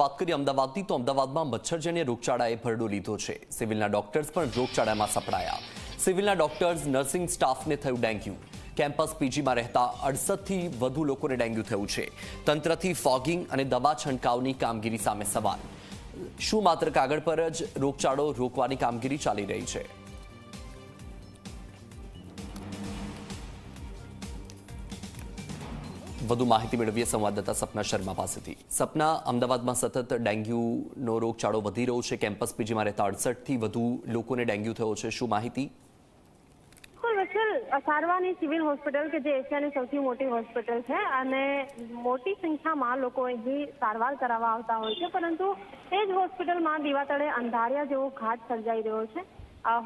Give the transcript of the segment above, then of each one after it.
વાત કરીએ અમદાવાદની તો અમદાવાદમાં મચ્છરજન્ય રોગચાળાએ ભરડો લીધો છે. સિવિલના ડોક્ટર્સ પણ રોગચાળામાં સપડાયા. સિવિલના ડોક્ટર્સ, નર્સિંગ સ્ટાફને થયું ડેન્ગ્યુ. કેમ્પસ પીજીમાં રહેતા અડસઠથી વધુ લોકોને ડેન્ગ્યુ થયું છે. તંત્રથી ફોગિંગ અને દવા છંટકાવની કામગીરી સામે સવાલ. શું માત્ર કાગળ પર જ રોગચાળો રોકવાની કામગીરી ચાલી રહી છે? વધુ માહિતી મેળવીએ સંવાદદાતા સપના શર્મા પાસેથી. સપના અમદાવાદમાં સતત ડેન્ગ્યુનો રોગચાળો વધી રહ્યો છે. કેમ્પસ પીજીમાં રહેતા અડસઠથી વધુ લોકોને ડેન્ગ્યુ થયો છે. શું માહિતી? સારવાની સિવિલ હોસ્પિટલ કે જે એશિયાની સૌથી મોટી હોસ્પિટલ છે અને મોટી સંખ્યામાં લોકો અહીં સારવાર કરાવવા આવતા હોય છે. પરંતુ એ જ હોસ્પિટલમાં દીવાતળે અંધારિયા જેવો ઘાટ સર્જાઈ રહ્યો છે.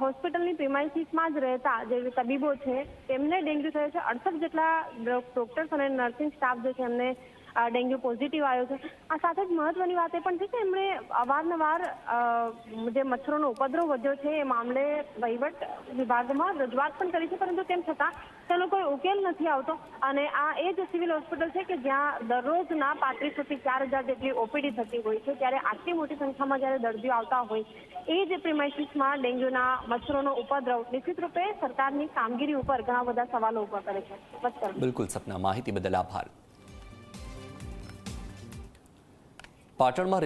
હોસ્પિટલની પ્રિમાઇસીસમાં જ રહેતા જે તબીબો છે, તેમને ડેન્ગ્યુ થયો છે. અડસઠ જેટલા ડોક્ટર્સ અને નર્સિંગ સ્ટાફ જે છે, એમને ડેન્ગ્યુ પોઝિટિવ આવ્યો છે. આ સાથે જ મહત્વની વાત એ પણ છે કે એમણે અવારનવાર જે મચ્છરોનો ઉપદ્રવ વધ્યો છે એ મામલે વહીવટ વિભાગમાં રજૂઆત પણ કરી છે, પરંતુ તેમ છતાં તેનો કોઈ ઉકેલ નથી આવતો. અને આ એ જ સિવિલ હોસ્પિટલ છે કે જ્યાં દરરોજના પાંત્રીસોથી ચાર હજાર જેટલી ઓપીડી થતી હોય છે, ત્યારે આટલી મોટી સંખ્યામાં જ્યારે દર્દીઓ આવતા હોય, એ જ પ્રિમાઇસીસમાં ડેન્ગ્યુના મચ્છરોનો ઉપદ્રવ નિશ્ચિત રૂપે સરકારની કામગીરી ઉપર ઘણા બધા સવાલો ઊભા કરે છે. બિલકુલ, સપના. માહિતી બદલ આભાર. પાટણમાં